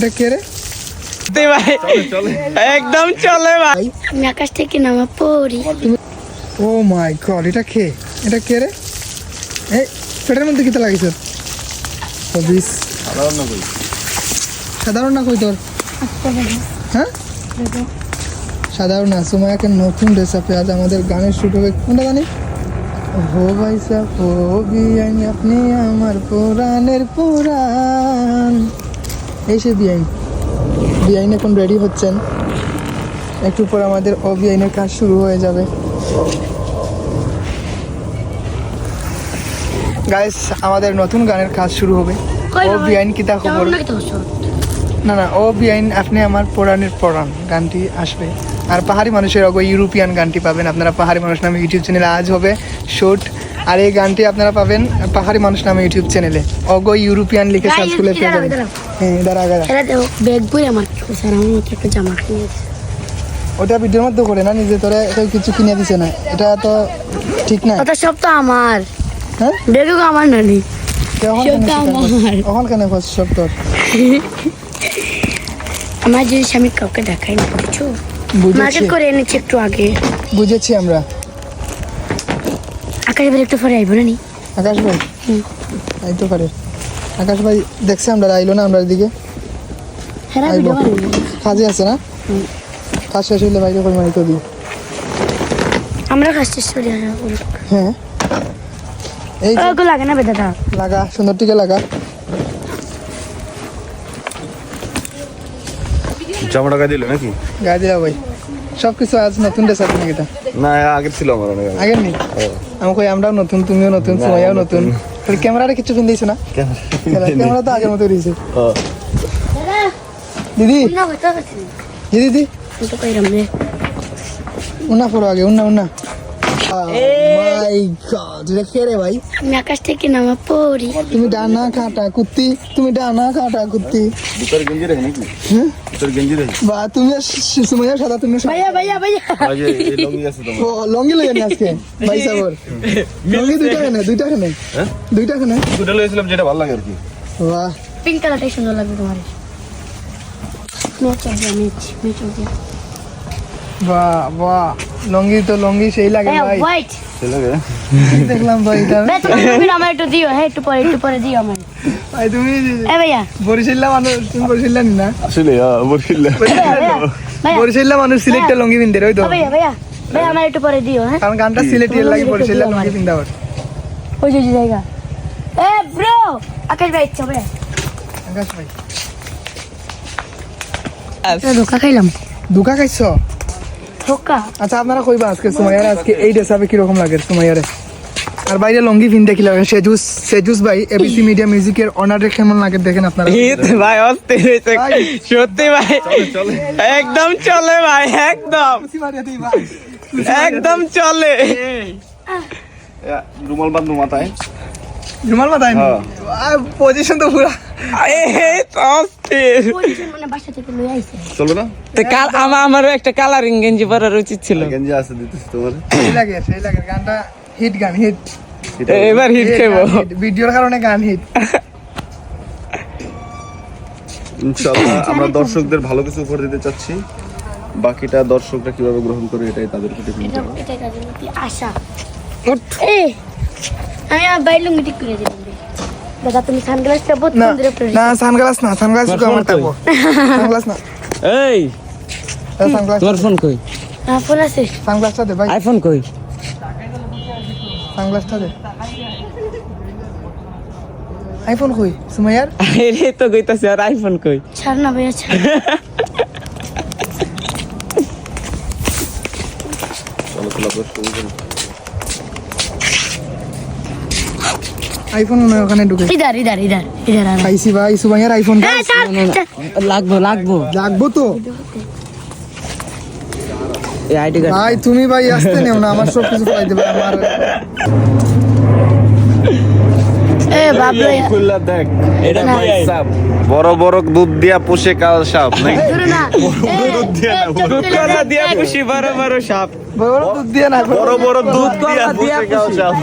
এটা কে রে? ভাই। একদম চলে ভাই। আমি আকাশ থেকে নামা পড়ি। ও মাই গড এটা কে? এটা কে রে? এই পেটের মধ্যে কিতা লাগিস হবিস সাধারণ না কই? তোর? হ্যাঁ? সাধারণ না সুমায়াকে নতুন ড্রেস আপে আজ আমাদের গানের শুট হবে। কোনটা জানি? হো ভাই সাহ হো বিআইন আপনি আমার পুরাণের পুরাণ। এই সে বিআইন বিআইন এখন রেডি হচ্ছেন। একটু পর আমাদের অবিআইনের কাজ শুরু হয়ে যাবে। গাইস আমাদের নতুন গানের কাজ শুরু হবে। ও বিআইন কিতা খবর না না ও বিআইন আপনি আমার পুরাণের পরাণ গানটি আসবে। আর পাহাড়ি মানুষের অগ ইউরোপিয়ান গানটি পাবেন। আপনারা পাহাড়ি মানুষ নামে ইউটিউব চ্যানেলে আজ হবে। শুট আর এই গানটি আপনারা পাবেন পাহাড়ি মানুষ নামে ইউটিউব চ্যানেলে। অগ ইউরোপিয়ান লিখে সার্চ করলে পেয়ে যাবেন। হ্যাঁ দাঁড়া দাঁড়া ব্যাগ বই আমার স্যার আমি একটা জামা কিনে ওটা ভিডিওর মধ্যে করে না নিজে তোরে কেউ কিছু কিনে দিছে না। এটা তো ঠিক না। ওটা সব তো আমার। হ্যাঁ? ব্যাগও আমার কেন সব তোর? আমার জিনিস আমি কাউকে দেখাই না মার্কেট করে এনেছি একটু আগে। বুঝেছি আমরা। আকাশ বের একটু পরে আইবো না নি আকাশ ভাই? হুম। এই তো পারে। আকাশ ভাই দেখছে আমরা আইলো না আমরা এদিকে। হ্যাঁ কাজে আছে না? কাজ শেষ হইলে বাইরে করে মারি তো দিই আমরা কাজ শেষ করি হ্যাঁ। এই যে ওগুলো লাগে না বে লাগা সুন্দর টিকে লাগা। জামা টাকা দিলে নাকি? গায়ে দিলা ভাই। সব কিছু আজ নতুন ড্রেস আছে নাকি না আগের ছিল আমার অনেক আগে। আগের নেই? আমি কই আমরাও নতুন তুমিও নতুন সময়ও নতুন। ক্যামেরাটা কিছু কিনতেছ না? ক্যামেরা তো আগের মতো রয়েছে। দিদি? দিদি? দিদি উনা পড়ো আগে উন্না উন্না। মাই গড এটা কে রে ভাই? আমি আকাশ থেকে নামা পড়ি তুমি ডানা কাটা কুত্তি তুমি ডানা কাটা কুত্তি। ভিতরে গেঞ্জি রেখে নাকি? হ্যাঁ? গেঞ্জি রেখে বা তুমি সাদা তুমি ভাইয়া ভাইয়া ভাইয়া। লঙ্গি আছে তোমার। ও লঙ্গি লগে নি আজকে? ভাই লঙ্গি দুইটা কেনে দুইটা কেনে? হ্যাঁ? দুইটা কেনে? দুটো লয়েছিলাম যেটা ভালো লাগে আর কি। বাহ। পিঙ্ক কালারটাই সুন্দর লাগবে তোমার। বাহ বাহ। লঙ্গি তো লঙ্গি সেই লাগে ভাই। হোয়াইট সে লাগে? দেখলাম ভাই এটা। ভাই আমার একটু দিও হ্যাঁ একটু পরে একটু পরে দিও আমার। ভাই তুমি এ ভাইয়া। বরিশাল্লা মানুষ তুমি বরিশাল্লা নি না? আসলে ভাইয়া। বরিশাল্লা মানুষ সিলেক্টে লঙ্গি পিনতে ওই তো। ভাইয়া ভাইয়া ভাইয়া আমার একটু পরে দিও হ্যাঁ। কারণ গানটা সিলেটি এর লাগে বরিশাল্লা লঙ্গি পিনতে আবার। ওই যে জায়গা। এ ব্রো আকাশ ভাই ইচ্ছা ভাইয়া। আকাশ ভাই। ধোকা খাইলাম। দুকা খাইছ? ধোকা আচ্ছা আপনারা কইবা আজকে সুমাইয়ারে আজকে এই ড্রেসাপে কীরকম লাগে সুমাইয়ারে? আর বাইরে লঙ্গি পিন দেখি লাগে সেজুস সেজুস ভাই এবিসি মিডিয়া মিউজিকের অনারে কেমন লাগে দেখেন আপনারা? ভাই অস্থির হয়েছে। সত্যি ভাই। একদম চলে ভাই একদম। একদম চলে। রুমাল বান্ধব মাথায়। রুমাল মাথায় হ্যাঁ। পজিশন তো পুরা মানে বাসা থেকে লই আইছে। চলবে না? তো কাল আমার আমারও একটা কালারিং গেঞ্জি পরার উচিত ছিল। গেঞ্জি আছে দিতেছি তোমার। সেই লাগে সেই লাগে গানটা হিট গান হিট এবার হিট খেবো। ভিডিওর কারণে গান হিট ইনশাআল্লাহ আমরা দর্শকদের ভালো কিছু উপহার দিতে চাচ্ছি। বাকিটা দর্শকরা কীভাবে গ্রহণ করে এটাই তাদের প্রতি এটা এটাই তাদের প্রতি আশা। আমি আমার বাইর লুঙ্গি ঠিক করে দিলাম। দাদা তুমি সানগ্লাসটা বহুত না সুন্দর করে না সানগ্লাস না সানগ্লাস তো আমার থাকব। সানগ্লাস না। এই। সানগ্লাস। তোমার ফোন কই? হ্যাঁ ফোন আছে। সানগ্লাসটা দে ভাই। আইফোন কই? সানগ্লাসটা দে। আইফোন কই সুমাইয়ার? আরে তো কইতাছি আর আইফোন কই? ছাড় না ভাইয়া ছাড়। চলো খোলা আইফোন মনে ওখানে ঢুকে। ইদার ইদার ইদার ইদার আর পাইছি ভাই সুমাইয়ার আইফোন হ্যাঁ। লাগবো লাগবো। লাগবো তো। ভাই তুমি ভাই আসতে নেও না আমার সব কিছু পাইতে দেবে আমার দেখ এটা না। সাপ বড় বড় দুধ দিয়া পোষে কাল সাপ দিয়ে পুষি বড় বড় সাপ বড় বড় দুধ দিয়ে না বড় বড় দুধ দিয়া কলা কাল সাপ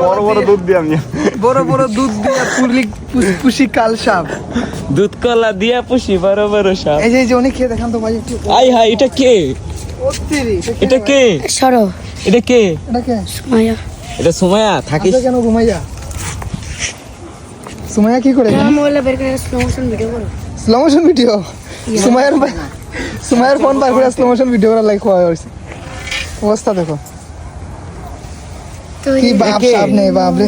বড় বড় দুধ দিয়া আমি বড় বড় দুধ দিয়ে পুরলি পুষি কাল সাপ দুধ কলা দিয়া পুষি বড় বড় সাপ এই যে এই অনেক খেয়ে দেখান তো ভাই একটু আই হাই এটা কে এটা কে সরো এটা কে এটা কে মায়া এটা সুমায়া থাকিস কেন ঘুমাইয়া সুমাইয়া কি করে? আমার মোবাইলে বের করে স্লো মোশন ভিডিও করো। স্লো মোশন ভিডিও সুমাইয়ার সুমাইয়ার ফোন বার করে স্লো মোশন ভিডিও করা লাইক হওয়া হয়েছে। অবস্থা দেখো। কি বাপ সাপ নেই বাপ রে